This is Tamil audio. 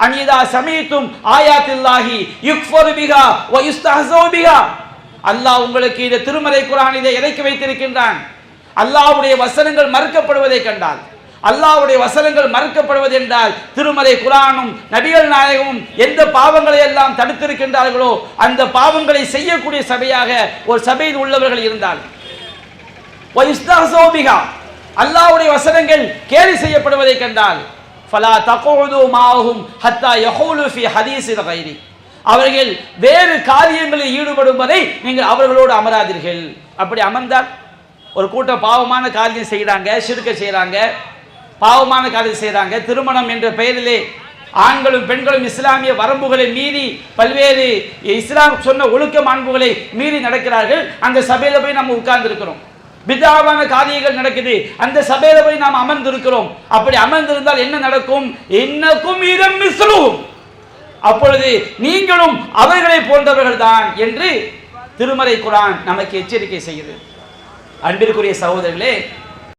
அனிதா சமீத்தும் ஆயாத்தில்லாஹி யுக்ஃபரு பிகா வ யுஸ்தஹஸு பிகா அல்லாஹ் உங்களுக்கு இந்த திருமறை இதை இறக்கி வைத்திருக்கின்றான். அல்லாஹ்வுடைய வசனங்கள் மறுக்கப்படுவதை கண்டால் அல்லாஹ்வுடைய வசனங்கள் மறுக்கப்படுவது என்றால் திருமறை குரானும் நபிகள் நாயகமும் எந்த பாவங்களை எல்லாம் தடுத்திருக்கின்றார்களோ அந்த பாவங்களை செய்யக்கூடிய சபையாக ஒரு சபையில் உள்ளவர்கள் இருந்தால். வைஸ்தஹஸோபிகா அல்லாஹ்வுடைய வசனங்கள் கேலி செய்யப்படுவதை கண்டால் ஃபலா தகோது மாஹும் ஹத்தா யஹூலு ஃபி ஹதீஸில் கைரி அவர்கள் வேறு காரியங்களில் ஈடுபடும் வரை நீங்கள் அவர்களோடு அமராதீர்கள். அப்படி அமர்ந்தால் ஒரு கூட்டம் பாவமான காரியம் செய்கிறாங்க சிறுக்க செய்கிறாங்க பாவமான காரியம் செய்கிறாங்க திருமணம் என்ற பெயரிலே ஆண்களும் பெண்களும் இஸ்லாமிய வரம்புகளை மீறி பல்வேறு இஸ்லாம் சொன்ன ஒழுக்க மாண்புகளை மீறி நடக்கிறார்கள். அந்த சபையில் போய் நம்ம உட்கார்ந்து இருக்கிறோம் பிதாவான காரியங்கள் நடக்குது. அந்த சபையில போய் நாம் அமர்ந்திருக்கிறோம். அப்படி அமர்ந்திருந்தால் என்ன நடக்கும்? என்னக்கும் இதம் மிஸ்ரும் அப்பொழுது நீங்களும் அவர்களை போன்றவர்கள் தான் என்று திருமறை குரான் நமக்கு எச்சரிக்கை செய்கிறது அன்பிற்குரிய சகோதரர்களே